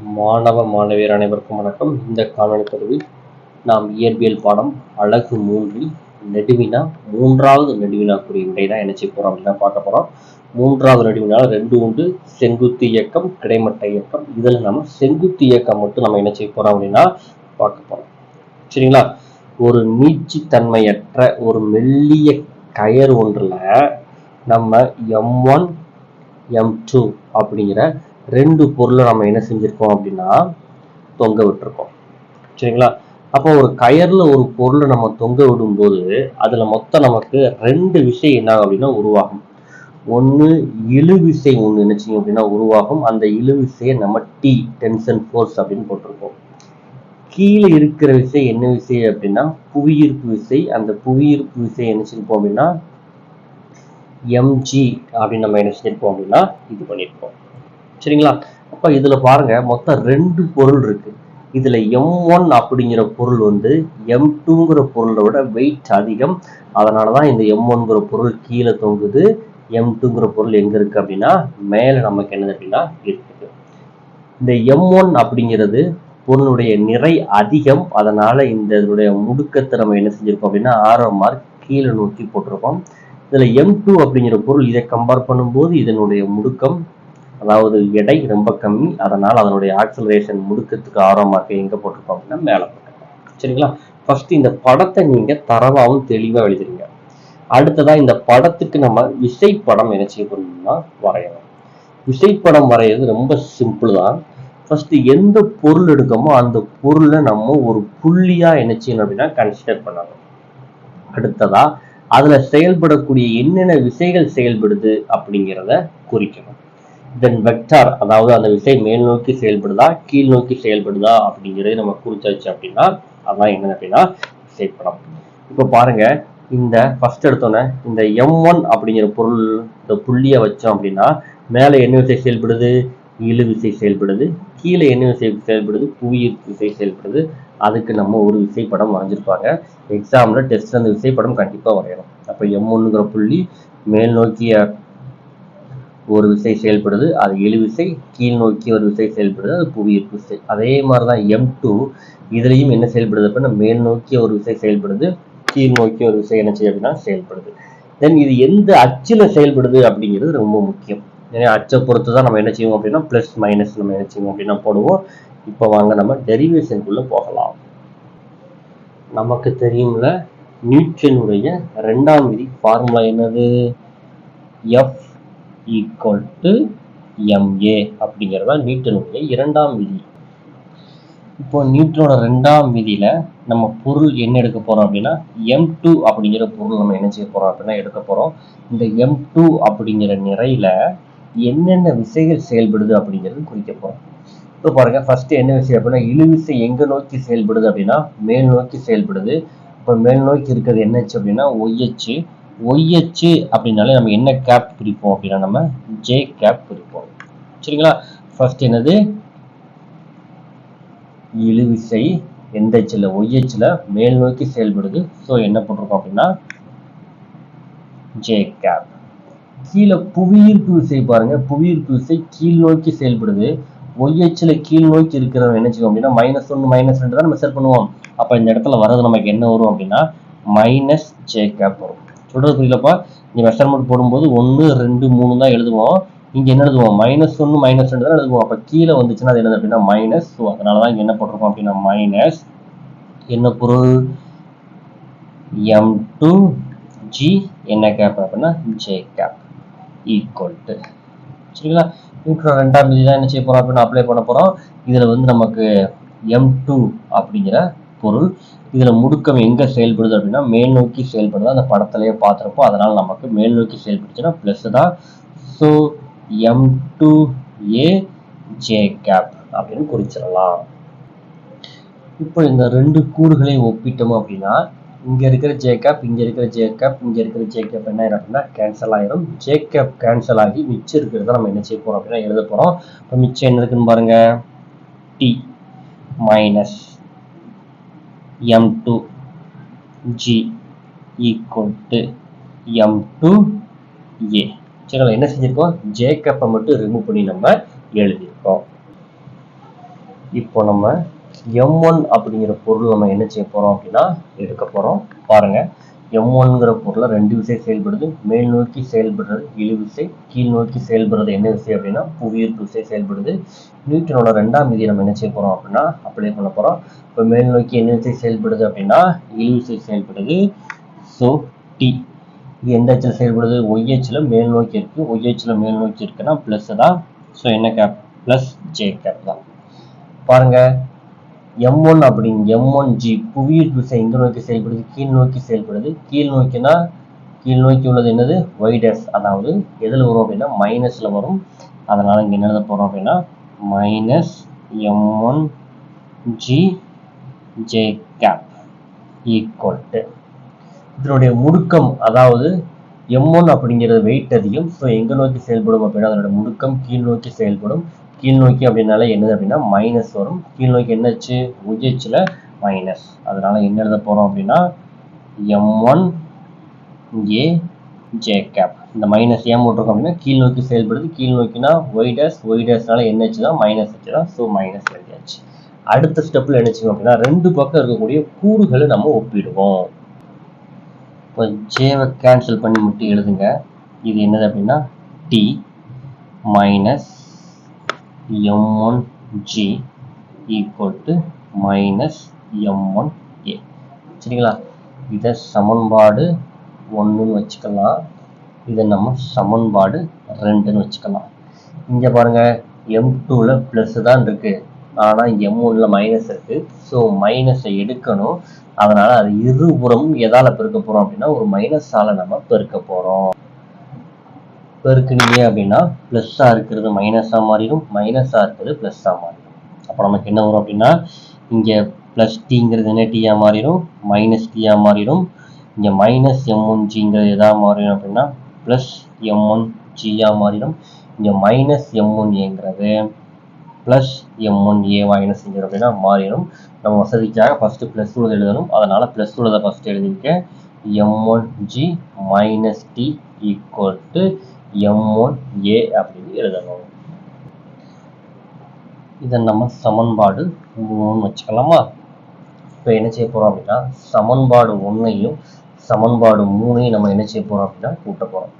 மாணவ மாணவியர் அனைவருக்கும் வணக்கம். இந்த காணொலி பதிவில் நாம் இயற்பியல் பாடம் அழகு மூன்றில் நெடுவினா மூன்றாவது நெடுவினா குறி விடை தான் என்ன செய்ய போறோம் அப்படின்னா பார்க்க போறோம். மூன்றாவது நெடுவினா ரெண்டு உண்டு செங்குத்து இயக்கம் கிடைமட்ட இயக்கம். இதில் நம்ம செங்குத்து இயக்கம் மட்டும் நம்ம என்ன செய்ய போறோம் அப்படின்னா பார்க்க போறோம். சரிங்களா? ஒரு நீட்சித்தன்மையற்ற ஒரு மெல்லிய கயர் ஒன்றில் நம்ம எம் ஒன் எம் டூ அப்படிங்கிற ரெண்டு பொருளை நம்ம என்ன செஞ்சிருக்கோம் அப்படின்னா தொங்க விட்டுருக்கோம். சரிங்களா? அப்போ ஒரு கயர்ல ஒரு பொருளை நம்ம தொங்க விடும்போது அதுல மொத்தம் நமக்கு ரெண்டு விஷயம் என்ன அப்படின்னா உருவாகும். ஒன்று இழுவிசை ஒன்று என்ன செய்யும் அப்படின்னா உருவாகும். அந்த இழுவிசையை நம்ம டி டென்ஷன் ஃபோர்ஸ் அப்படின்னு போட்டிருக்கோம். கீழே இருக்கிற விசை என்ன விசை அப்படின்னா புவியீர்ப்பு விசை. அந்த புவியீர்ப்பு விசை என்ன செஞ்சிருப்போம் அப்படின்னா எம்ஜி அப்படின்னு நம்ம என்ன செஞ்சிருப்போம் அப்படின்னா இது பண்ணியிருப்போம் சரிங்களா? அப்ப இதுல பாருங்க மொத்தம் ரெண்டு பொருள் இருக்கு. இதுல எம் ஒன் அப்படிங்கிற பொருள் வந்து எம் டூங்கிற பொருளை விட வெயிட் அதிகம். அதனாலதான் இந்த எம் ஒன்கிற பொருள் கீழே தொங்குது. எம் டூங்கிற பொருள் எங்க இருக்கு அப்படின்னா மேல நமக்கு என்னது அப்படின்னா இருக்குது இந்த எம் ஒன் அப்படிங்கிறது பொருளுடைய நிறை அதிகம். அதனால இந்த இதனுடைய முடுக்கத்தை நம்ம என்ன செஞ்சிருக்கோம் அப்படின்னா ஆறாம் மார்க் கீழே நோக்கி போட்டிருக்கோம். இதுல எம் டூ அப்படிங்கிற பொருள் இதை கம்பேர் பண்ணும்போது இதனுடைய முடுக்கம் அதாவது எடை ரொம்ப கம்மி. அதனால் அதனுடைய ஆக்சலரேஷன் முடுக்கத்துக்கு ஆறாம் எங்கே போட்டிருக்கோம் அப்படின்னா மேலே போட்டிருக்கோம் சரிங்களா? ஃபர்ஸ்ட் இந்த படத்தை நீங்கள் தரவாகவும் தெளிவாக எழுதுறீங்க. அடுத்ததாக இந்த படத்துக்கு நம்ம விசைப்படம் என்ன செய்ய வரையணும். விசைப்படம் வரைகிறது ரொம்ப சிம்பிள் தான். ஃபர்ஸ்ட் எந்த பொருள் எடுக்கமோ அந்த பொருளை நம்ம ஒரு புள்ளியாக என்ன செய்யணும் அப்படின்னா கன்சிடர் பண்ணணும். அடுத்ததா அதில் செயல்படக்கூடிய என்னென்ன விசைகள் செயல்படுது அப்படிங்கிறத குறிக்கணும். தென் வெக்டார் அதாவது அந்த விசை மேல் நோக்கி செயல்படுதா கீழ் நோக்கி செயல்படுதா அப்படிங்கிறது நம்ம குறிச்சாச்சு அப்படின்னா அதான் என்ன அப்படின்னா விசைப்படம். இப்போ பாருங்க இந்த ஃபர்ஸ்ட் எடுத்தோன்னே இந்த எம் ஒன் அப்படிங்கிற பொருள் இந்த புள்ளியை வச்சோம் அப்படின்னா மேலே என்ன விசை செயல்படுது? இழு விசை செயல்படுது. கீழே என்ன விசை செயல்படுது? புவியீர்ப்பு விசை செயல்படுது. அதுக்கு நம்ம ஒரு விசைப்படம் வரைஞ்சிருப்பாங்க. எக்ஸாமில் டெஸ்ட் அந்த விசைப்படம் கண்டிப்பாக வரையணும். அப்போ எம் ஒன்னுங்கிற புள்ளி மேல் நோக்கிய ஒரு விசை செயல்படுது அது இழுவிசை கீழ் நோக்கி ஒரு விசை செயல்படுது அது புவியீர்ப்பு விசை. அதே மாதிரி தான் எம் டூ இதுலேயும் என்ன செயல்படுது அப்படின்னா மேல் நோக்கிய ஒரு விசை செயல்படுது கீழ் நோக்கி ஒரு விசை என்ன செய்யும் அப்படின்னா செயல்படுது. தென் இது எந்த அச்சில் செயல்படுது அப்படிங்கிறது ரொம்ப முக்கியம். ஏன்னா அச்சை பொறுத்து தான் நம்ம என்ன செய்வோம் அப்படின்னா ப்ளஸ் மைனஸ் நம்ம என்ன செய்வோம் அப்படின்னா போடுவோம். இப்போ வாங்க நம்ம டெரிவேஷனுக்குள்ளே போகலாம். நமக்கு தெரியும்ல நியூட்டனுடைய ரெண்டாம் விதி ஃபார்முலா என்னது? எஃப் ஈக்குவல் டு எம்ஏ அப்படிங்கிறதா நியூட்டனுடைய இரண்டாம் விதி. இப்போ நியூட்டனோட ரெண்டாம் விதியில நம்ம பொருள் என்ன எடுக்க போறோம் அப்படின்னா எம் டூ அப்படிங்கிற பொருள் நம்ம என்ன செய்ய போறோம் அப்படின்னா எடுக்க போறோம். இந்த எம் டூ அப்படிங்கிற நிறையில என்னென்ன விசைகள் செயல்படுது அப்படிங்கிறது குறிக்க போறோம். இப்போ பாருங்க ஃபர்ஸ்ட் என்ன விஷயம் அப்படின்னா இழுவிசை எங்க நோக்கி செயல்படுது அப்படின்னா மேல் நோக்கி செயல்படுது. இப்போ மேல் நோக்கி இருக்கிறது என்னச்சு அப்படின்னா ஒய்யச்சு ஒய்யச்சு அப்படின்னாலே நம்ம என்ன கேப் குறிப்போம் அப்படின்னா நம்ம ஜே கேப் குறிப்போம் சரிங்களா? ஃபர்ஸ்ட் என்னது? இழுவிசை எந்த அச்சில்? ஒய் அச்சில் மேல் நோக்கி செயல்படுது. ஸோ என்ன போட்டிருக்கோம் அப்படின்னா ஜே கேப் கீழே புவியீர்ப்பு விசை பாருங்க. புவியீர்ப்பு விசை கீழ் நோக்கி செயல்படுது. ஒய்யச்சில் கீழ் நோக்கி இருக்கிறவங்க என்ன செய்வோம் அப்படின்னா மைனஸ் ஒன்று மைனஸ் ரெண்டு தான் நம்ம செட் பண்ணுவோம். அப்போ இந்த இடத்துல வர்றது நமக்கு என்ன வரும் அப்படின்னா மைனஸ் ஜே கேப் வரும். சொல்றது புரியலப்பா. இங்கே மெஷர்மெண்ட் போடும்போது ஒன்று ரெண்டு மூணு தான் எழுதுவோம். இங்கே என்ன எழுதுவோம்? மைனஸ் ஒன்று மைனஸ் ரெண்டு தான் எழுதுவோம். அப்போ கீழே வந்துச்சுன்னா அது எழுது அப்படின்னா மைனஸ் ஸோ அதனால தான் இங்கே என்ன போட்டிருக்கோம் அப்படின்னா மைனஸ் என்ன பொருள்? எம் டூ ஜி என்ன கேப் அப்படின்னா ஜே கேப் ஈக்குவல் டு சரிங்களா? நியூட்ரோ ரெண்டாம் தேதி தான் என்ன செய்ய போகிறோம் அப்படின்னு அப்ளை பண்ண போகிறோம் இதில் வந்து நமக்கு எம் டூ அப்படிங்கிற பொருள். இதில் முடுக்கம் எங்கே செயல்படுது அப்படின்னா மேல் நோக்கி செயல்படுது அந்த படத்துலையே பார்த்துருப்போம். அதனால் நமக்கு மேல் நோக்கி செயல்படுச்சுன்னா ப்ளஸ் தான். So M two A J cap அப்படின்னு குறிச்சிடலாம். இப்போ இந்த ரெண்டு கூறுகளை ஒப்பிட்டோம் அப்படின்னா இங்கே இருக்கிற ஜே கேப் இங்கே இருக்கிற ஜே கேப் இங்கே இருக்கிற ஜே கேப் என்ன ஆயிரும் அப்படின்னா கேன்சல் ஆயிரும். ஜே கேப் கேன்சல் ஆகி மிச்சம் இருக்கிறத நம்ம என்ன செய்ய போகிறோம் அப்படின்னா எழுத போகிறோம் இப்போ மிச்சம் என்ன இருக்குன்னு பாருங்கள் T minus M g G equal to M two A சரி நம்ம என்ன செஞ்சிருக்கோம்? ஜே கேப்பை மட்டும் ரிமூவ் பண்ணி நம்ம எழுதியிருக்கோம். இப்போ நம்ம எம் ஒன் அப்படிங்கிற பொருள் நம்ம என்ன செய்ய போறோம் அப்படின்னா எடுக்க போறோம். பாருங்க. எம் ஒன்ங்கிற பொருளை ரெண்டு விசை செயல்படுது. மேல் நோக்கி செயல்படுறது இழு விசை கீழ் நோக்கி செயல்படுறது என்ன விசை அப்படின்னா புவியீர்ப்பு விசை செயல்படுது. நியூட்டனோட ரெண்டாம் விதியை நம்ம என்ன செய்ய போகிறோம் அப்படின்னா அப்ளை பண்ண போகிறோம் இப்போ மேல் நோக்கி என்ன விசை செயல்படுது அப்படின்னா இழு விசை செயல்படுது. ஸோ டி இது எந்த அச்சில் செயல்படுது? ஒய்ஹெச்சில் மேல் நோக்கி இருக்குது ஒய்ஹெச்சில் மேல் நோக்கி இருக்குன்னா ப்ளஸ் தான். ஸோ என்ன கேப் ப்ளஸ் ஜே கேப் தான். பாருங்கள் எம் ஒன் அப்படிங்க எம் ஒன் ஜி புவியீர்ப்பு விசை எங்க நோக்கி செயல்படுது? கீழ் நோக்கி செயல்படுது. கீழ் நோக்கினா கீழ் நோக்கி உள்ளது என்னது? ஒய்டஸ் அதாவது எதில் வரும் அப்படின்னா மைனஸில் வரும். அதனால் இங்கே என்ன எழுத போகிறோம் அப்படின்னா minus M one G J cap equal to இதனுடைய முடுக்கம் அதாவது எம் ஒன் அப்படிங்கிறது வெயிட் அதிகம். ஸோ எங்கே நோக்கி செயல்படும் அப்படின்னா அதனோட முடுக்கம் கீழ் நோக்கி செயல்படும். கீழ் நோக்கி அப்படின்னால என்னது அப்படின்னா மைனஸ் வரும். கீழ் நோக்கி என்னச்சு? உஜ்ஜில் மைனஸ் அதனால என்ன எழுத போகிறோம் அப்படின்னா M one A J cap இந்த மைனஸ் ஏன் போட்டிருக்கோம் அப்படின்னா கீழ் நோக்கி செயல்படுது. கீழ் நோக்கினா ஒய் டேஸ் ஒய் டேஸ்னால தான் மைனஸ் வச்சு தான் ஸோ மைனஸ் எழுதியாச்சு அடுத்த ஸ்டெப்பில் என்னச்சுங்க அப்படின்னா ரெண்டு பக்கம் இருக்கக்கூடிய கூறுகளை நம்ம ஒப்பிடுவோம். இப்போ ஜேவை கேன்சல் பண்ணி மட்டும் எழுதுங்க. இது என்னது அப்படின்னா T minus M one G equal to minus M one A சரிங்களா? இதை சமன்பாடு ஒன்றுன்னு வச்சுக்கலாம். இதை நம்ம சமன்பாடு ரெண்டுன்னு வச்சுக்கலாம். இங்கே பாருங்க எம் டூவில் ப்ளஸ் தான் இருக்கு. ஆனால் எம் ஒன்ல மைனஸ் இருக்கு. ஸோ மைனஸை எடுக்கணும். அதனால அது இருபுறமும் எதால் பெருக்க போகிறோம் அப்படின்னா ஒரு மைனஸால நம்ம பெருக்க போகிறோம் பெருக்குனீங்க அப்படின்னா ப்ளஸ்ஸாக இருக்கிறது மைனஸாக மாறிடும் மைனஸாக இருக்கிறது ப்ளஸ்ஸாக மாறிடும். அப்போ நமக்கு என்ன வரும் அப்படின்னா இங்கே ப்ளஸ் டிங்கிறது என்ன டீயா மாறிடும் மைனஸ் டீயாக மாறிடும். இங்கே மைனஸ் எம் ஒன் ஜிங்கிறது எதாக மாறிடும் அப்படின்னா ப்ளஸ் எம் ஒன் ஜியாக மாறிடும். இங்கே மைனஸ் எம் ஒன் ஏங்கிறது ப்ளஸ் எம் ஒன் ஏ என்ன அப்படின்னா மாறிடும். நம்ம வசதிக்காக ஃபஸ்ட்டு ப்ளஸ் உள்ளதை எழுதணும். அதனால் ப்ளஸ் உள்ளதை ஃபஸ்ட்டு எழுதியிருக்கேன் M one G minus T equal to M one A அப்படின்னு எழுதணும். இதை நம்ம சமன்பாடு மூணுன்னு வச்சுக்கலாமா? இப்போ என்ன செய்ய போகிறோம் அப்படின்னா சமன்பாடு ஒன்றையும் சமன்பாடு மூணையும் நம்ம என்ன செய்ய போகிறோம் அப்படின்னா கூட்ட போகிறோம்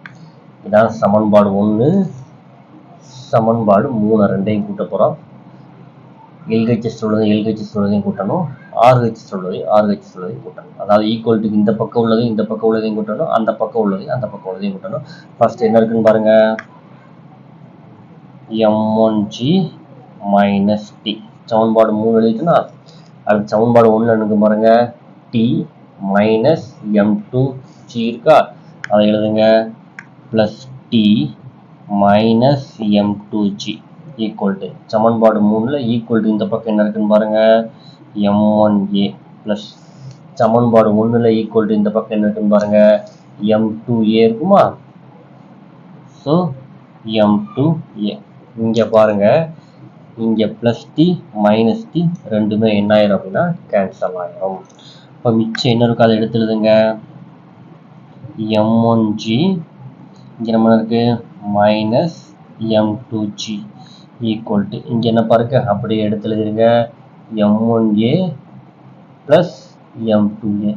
இதான் சமன்பாடு ஒன்று சமன்பாடு மூணு ரெண்டையும் கூட்ட போகிறோம் எல்ஹெச்எஸ் உள்ளதையும் எல்ஹெச்எஸ் உள்ளதையும் கூட்டணும். ஆர்ஹெச்எஸ் உள்ளதையும் ஆர்ஹெச்எஸ் உள்ளதையும் கூட்டணும். அதாவது ஈக்குவல் டு இந்த பக்கம் உள்ளதையும் இந்த பக்கம் உள்ளதையும் கூட்டணும் அந்த பக்கம் உள்ளதையும் அந்த பக்கம் உள்ளதையும் கூட்டணும். ஃபர்ஸ்ட் என்ன இருக்குன்னு பாருங்க. M one G minus T சமன்பாடு மூணு எழுதிட்டுனா அடுத்த சமன்பாடு ஒன்று எனக்கு பாருங்க? T minus M two G இருக்கா? அதை எழுதுங்க. Plus T minus M two G equal to சமன்பாடு மூணில் ஈக்குவல் டு இந்த பக்கம் என்ன இருக்குன்னு பாருங்க? எம் ஒன் ஏ ப்ளஸ் சமன்பாடு ஒன்றில் ஈக்குவல் டு இந்த பக்கம் என்ன இருக்குன்னு பாருங்கள் எம் டூ ஏ இருக்குமா? ஸோ எம் டூ ஏ இங்கே பாருங்கள் இங்கே ப்ளஸ் டி மைனஸ் டி ரெண்டுமே என்ன ஆயிரும் அப்படின்னா கேன்சல் ஆயிரும். இப்போ மிச்சம் என்ன இருக்கோ அதை எடுத்துடுதுங்க. எம் ஒன் ஜி இங்கே நம்ம இருக்கு? Minus M two G equal to இங்கே என்ன பாருங்க? அப்படியே எடுத்துழுதுங்க m1a ப்ளஸ் m2a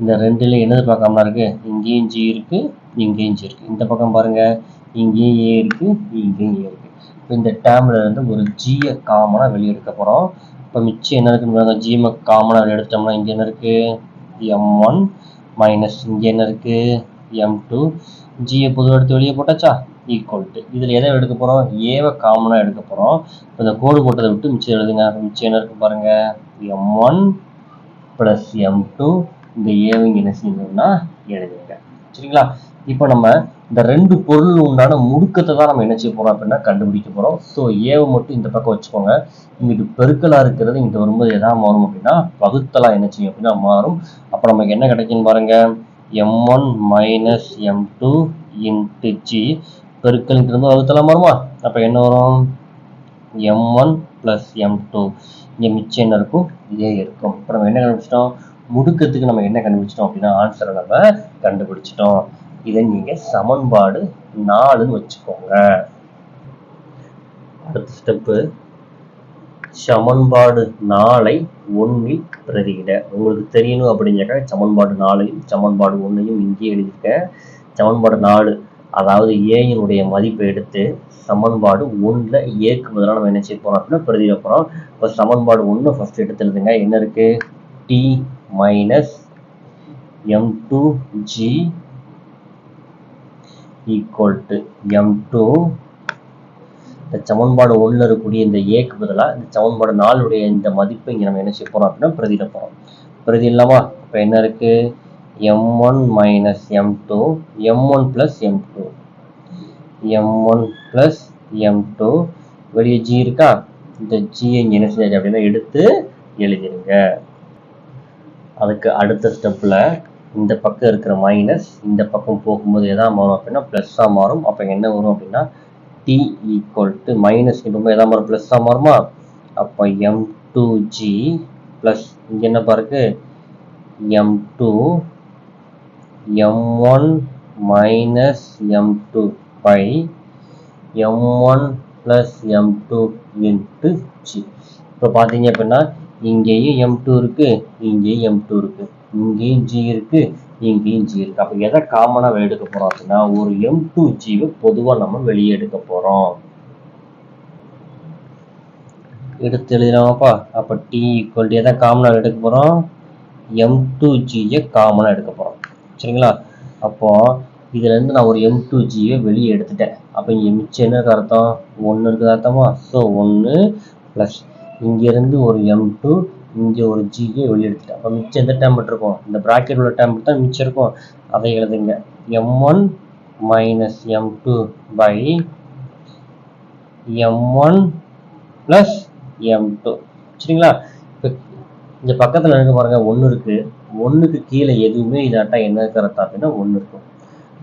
இந்த ரெண்டில் என்னது பக்கமாக இருக்குது இங்கேயும் ஜி இருக்குது இங்கேயும் ஜி இருக்குது இந்த பக்கம் பாருங்கள் இங்கேயும் ஏ இருக்குது இங்கேயும் ஏ இருக்குது இப்போ இந்த டேமில் இருந்து ஒரு ஜியை காமனாக வெளியே எடுக்க போகிறோம் இப்போ மிச்சம் என்ன இருக்குன்னு பாருங்கள் ஜிஎம்ஐ காமனாக வெளியே எடுத்தோம்னா இங்கே என்ன இருக்குது எம் ஒன் மைனஸ் இங்கே என்ன இருக்குது எம் டூ ஜியை பொதுவாக எடுத்து வெளியே போட்டாச்சா? ஈக்குவல் டு இதில் எதை எடுக்க போகிறோம் ஏவை காமனாக எடுக்க போகிறோம் இப்போ இந்த கோடு போட்டதை விட்டு மிச்சம் எழுதுங்க. மிச்சம் என்ன இருக்கு பாருங்கள் M one plus M two இந்த ஏவை இங்கே என்ன செய்யணும்னா எழுதுங்க. சரிங்களா? இப்போ நம்ம இந்த ரெண்டு பொருள் உண்டான முடுக்கத்தை தான் நம்ம என்ன செய்ய போகிறோம் அப்படின்னா கண்டுபிடிக்க போகிறோம் ஸோ ஏவை மட்டும் இந்த பக்கம் வச்சுக்கோங்க. இங்கிட்டு பெருக்கலாக இருக்கிறது. இங்கிட்டு வரும்போது எதாவது மாறும் அப்படின்னா வகுத்தலா என்ன செய்யும் அப்படின்னா மாறும். அப்போ நமக்கு என்ன கிடைக்குன்னு பாருங்கள் M one minus M two into G பெருக்கல் இருந்து வகுத்தலாம் வருமா அப்போ என்ன வரும்? M one plus M two இங்கே மிச்சம் என்ன இருக்கும்? இதே இருக்கும். இப்போ நம்ம என்ன கண்டுபிடிச்சிட்டோம்? முடுக்கத்துக்கு நம்ம என்ன கண்டுபிடிச்சிட்டோம் அப்படின்னா ஆன்சரை நம்ம கண்டுபிடிச்சிட்டோம். இதை நீங்கள் சமன்பாடு நாலுன்னு வச்சுக்கோங்க. அடுத்த ஸ்டெப்பு சமன்பாடு நாளை ஒன்றில் பிரதியிட. உங்களுக்கு தெரியணும் அப்படிங்கிறக்க சமன்பாடு நாளையும் சமன்பாடு ஒன்றையும் இங்கே எழுதியிருக்கேன். சமன்பாடு நாலு அதாவது ஏயினுடைய மதிப்பை எடுத்து சமன்பாடு ஒன்றில் ஏக்கு பதிலாக நம்ம என்ன செய்ய போகிறோம் அப்படின்னா பிரதியிட போகிறோம் இப்போ சமன்பாடு ஒன்று ஃபஸ்ட் எடுத்து எழுதுங்க என்ன இருக்கு? T minus M two G equal to M two இந்த சமன்பாடு ஒன்றில் இருக்கக்கூடிய இந்த ஏக்கு பதிலாக இந்த சமன்பாடு நாலுடைய இந்த மதிப்பை இங்கே நம்ம என்ன செய்ய போகிறோம் அப்படின்னா பிரதியிட போகிறோம் பிரதி இல்லாமா இப்போ என்ன இருக்குது m1 minus m2 m1 plus m2 m1 plus m2 வெளியே g இருக்கா? இந்த g என்ன செஞ்சாச்சு அப்படின்னா எடுத்து எழுதிருங்க. அதுக்கு அடுத்த ஸ்டெப்பில் இந்த பக்கம் இருக்கிற மைனஸ் இந்த பக்கம் போகும்போது எதா மாறும் அப்படின்னா ப்ளஸ்ஸாக மாறும். அப்போ என்ன வரும் அப்படின்னா டி ஈக்குவல் டு மைனஸ் எப்பவுமே எதா மாறும்? ப்ளஸ்ஸாக மாறுமா? அப்போ எம் டூ ஜி ப்ளஸ் இங்கே என்னப்பா இருக்குது M two M one minus M two by M one plus M G இப்போ பார்த்தீங்க அப்படின்னா இங்கேயும் எம் டூ இருக்கு இங்கேயும் எம் டூ இருக்கு. இங்கேயும் ஜி இருக்கு இங்கேயும் ஜி இருக்கு. அப்போ எதை காமனாக வெளியே எடுக்க போறோம் அப்படின்னா ஒரு எம் டூ ஜிவை பொதுவாக நம்ம வெளியே எடுக்க போறோம். எடுத்து எழுதினாமாப்பா அப்போ டி ஈக்குவல் எதை காமனாக எடுக்க போறோம்? எம் டூ ஜியை காமனாக எடுக்க போறோம். சரிங்களா? அப்போ இதுலேருந்து நான் ஒரு எம் டூ ஜியை வெளியே எடுத்துட்டேன். அப்போ இங்கே மிச்சம் என்ன அர்த்தம்? ஒன்று இருக்குது அர்த்தமா? ஸோ ஒன்று ப்ளஸ் இங்கேருந்து ஒரு எம் டூ இங்கே ஒரு ஜியை வெளியே எடுத்துட்டேன். அப்போ மிச்சம் எந்த டேம் இருக்கும்? இந்த ப்ராக்கெட் உள்ள டேம் தான் மிச்சம் இருக்கும். அதை எழுதுங்க. M one minus M two by M one plus M two சரிங்களா? இங்கே இந்த பக்கத்தில் இருக்க பாருங்க ஒன்று இருக்கு. ஒன்றுக்கு கீழே எதுவுமே இதாட்டா என்ன இருக்கிறதா அப்படின்னா ஒன்று இருக்கும்.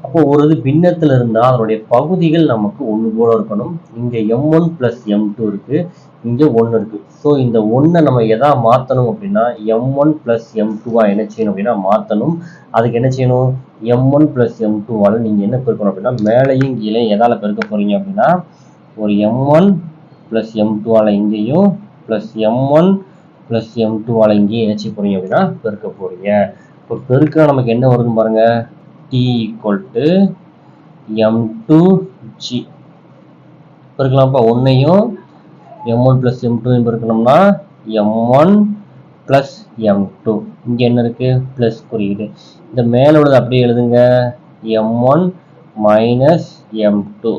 அப்போ ஒரு இது பின்னத்தில் இருந்தால் அதனுடைய பகுதிகள் நமக்கு ஒன்று போல இருக்கணும். இங்கே M one plus M two இருக்கு. இங்கே ஒன்று இருக்கு. ஸோ இந்த ஒன்றை நம்ம எதா மாற்றணும் அப்படின்னா எம் ஒன் ப்ளஸ் எம் டூவாக என்ன செய்யணும் அப்படின்னா மாற்றணும் அதுக்கு என்ன செய்யணும்? எம் ஒன் ப்ளஸ் எம் டூவால் நீங்கள் என்ன பெருக்கணும் அப்படின்னா மேலேயும் கீழே எதால் பெருக்க போகிறீங்க அப்படின்னா ஒரு எம் ஒன் ப்ளஸ் எம் டூவால் இங்கேயும் plus M one plus M two இங்கேயும் என்ன செய்ய போறீங்க அப்படின்னா பெருக்க போறீங்க. இப்போ பெருக்க நமக்கு என்ன வருதுன்னு பாருங்க. T equal to M two G பெருக்கலாம்ப்பா. ஒன்றையும் M one plus M two பெருக்கணும்னா M one plus M two இங்கே என்ன இருக்கு? ப்ளஸ் குறியீடு. இந்த மேலே உள்ளது அப்படியே எழுதுங்க. M one minus M two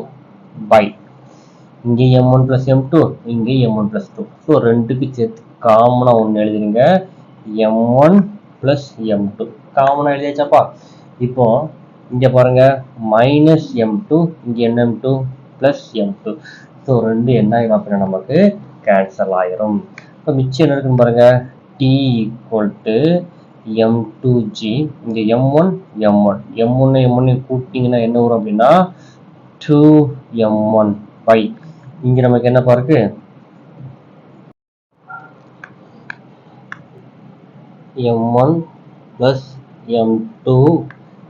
by இங்கே M one plus M two இங்கே M one plus two so ரெண்டுக்கு சேர்த்து காமனாக ஒன்று எழுதிருங்க. M one plus M two காமனாக எழுதியாச்சாப்பா? இப்போ இங்கே பாருங்க. மைனஸ் எம் டூ இங்கே என்ன M two plus M two so ரெண்டு என்ன ஆகிடும் அப்படின்னா நமக்கு கேன்சல் ஆயிரும். இப்போ மிச்சம் என்ன இருக்குன்னு பாருங்கள் T equal to M two G இங்கே M one M one M ஒன்று எம் ஒன்று கூட்டிங்கன்னா என்ன வரும் அப்படின்னா? டூ எம் ஒன் பை இங்கே நமக்கு என்னப்பா இருக்குது M one plus M two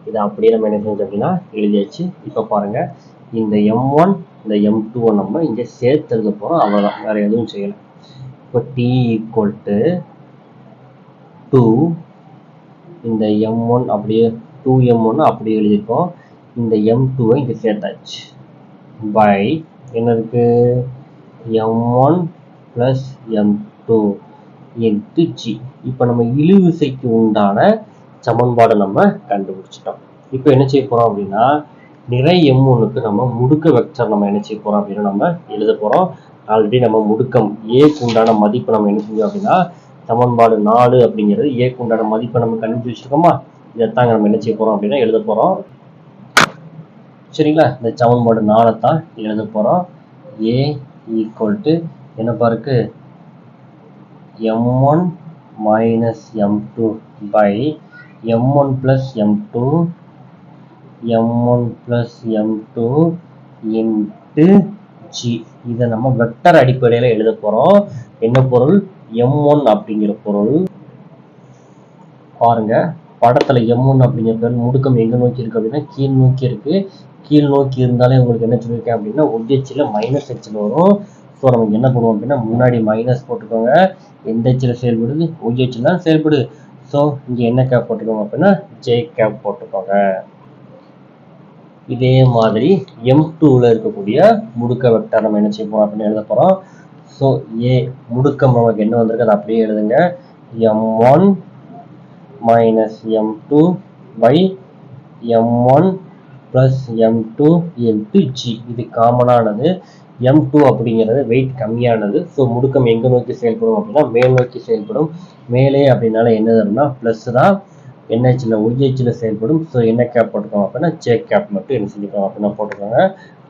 இதை அப்படியே நம்ம என்ன செஞ்சோம் அப்படின்னா எழுதியாச்சு. இப்போ பாருங்கள் இந்த எம் ஒன் இந்த எம் டூவை நம்ம இங்கே சேர்த்து எழுத போகிறோம் அவ்வளோதான் வேறு எதுவும் செய்யலை. இப்போ டி ஈக்குவல் டு டூ இந்த எம் ஒன் அப்படியே டூ எம் ஒன் அப்படியே எழுதியிருக்கோம். இந்த எம் டூவை இங்கே சேர்த்தாச்சு. பை என்ன இருக்குது M one plus M two எட்டு ஜி இப்போ நம்ம இழுவிசைக்கு உண்டான சமன்பாடை நம்ம கண்டுபிடிச்சிட்டோம். இப்போ என்ன செய்ய போகிறோம் அப்படின்னா நிறை எம் ஒன்றுக்கு நம்ம முடுக்க வெக்டர் நம்ம என்ன செய்ய போகிறோம் அப்படின்னா நம்ம எழுத போகிறோம் ஆல்ரெடி நம்ம முடுக்கம் ஏக்கு உண்டான மதிப்பு நம்ம என்ன செஞ்சோம் அப்படின்னா சமன்பாடு நாலு அப்படிங்கிறது ஏக்கு உண்டான மதிப்பை நம்ம கண்டுபிடிச்சிருக்கோமா இதைத்தாங்க நம்ம என்ன செய்ய போகிறோம் அப்படின்னா எழுத போகிறோம் சரிங்களா? இந்த சமன்பாடு நாலை தான் எழுத போகிறோம் ஏ ஈக்குவல் டு என்ன இருக்குது m1 minus m2 by m1 plus m2 m1 plus m2 into g. இதை நம்ம வெக்டர் அடிப்படையில் எழுத போகிறோம் என்ன பொருள்? எம் ஒன் அப்படிங்கிற பொருள். பாருங்க படத்தில் எம் ஒன் அப்படிங்கிற பொருள் முடுக்கம் எங்கே நோக்கி இருக்குது அப்படின்னா கீழ் நோக்கி இருக்கு. கீழ் நோக்கி இருந்தாலே உங்களுக்கு என்ன சொல்லியிருக்கேன் அப்படின்னா ஒவ்வொரு மைனஸ் எச்சில் வரும். ஸோ நமக்கு என்ன பண்ணுவோம் அப்படின்னா முன்னாடி மைனஸ் போட்டுக்கோங்க. எந்த ஹெச்சில் செயல்படுது? ஓஜிஹெச்சில் தான் செயல்படுது. ஸோ இங்கே என்ன கேப் போட்டுக்கோங்க அப்படின்னா ஜே கேப் போட்டுக்கோங்க. இதே மாதிரி எம் டூவில் இருக்கக்கூடிய முடுக்க வெக்டர் நம்ம என்ன செய்ய போறோம் அப்படின்னு எழுத போகிறோம் ஸோ ஏ முடுக்கம் நமக்கு என்ன வந்திருக்கு? அதை அப்படியே எழுதுங்க. M one minus M two by M one plus M two into G இது காமனானது எம் டூ அப்படிங்கிறது வெயிட் கம்மியானது. ஸோ முடுக்கம் எங்கே நோக்கி செயல்படும் அப்படின்னா மேல் நோக்கி செயல்படும். மேலே அப்படின்னால என்ன அப்படின்னா ப்ளஸ் தான் என்ஹெச்சில் ஒய்ஹெச்சில் செயல்படும். ஸோ என்ன கேப் போட்டுக்கோங்க அப்படின்னா ஜே கேப் மட்டும் என்ன செஞ்சுக்கோங்க அப்படின்னா போட்டுக்கோங்க.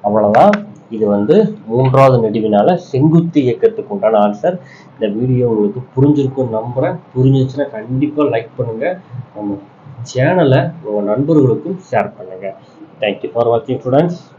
அவ்வளோதான் இது வந்து மூன்றாவது நெடுவினால செங்குத்து இயக்கத்துக்கு உண்டான ஆன்சர் இந்த வீடியோ உங்களுக்கு புரிஞ்சிருக்கும் நம்புகிறேன் புரிஞ்சிச்சுன்னா கண்டிப்பாக லைக் பண்ணுங்கள் நம்ம சேனலை உங்கள் நண்பர்களுக்கும் ஷேர் பண்ணுங்கள் Thank you for watching students.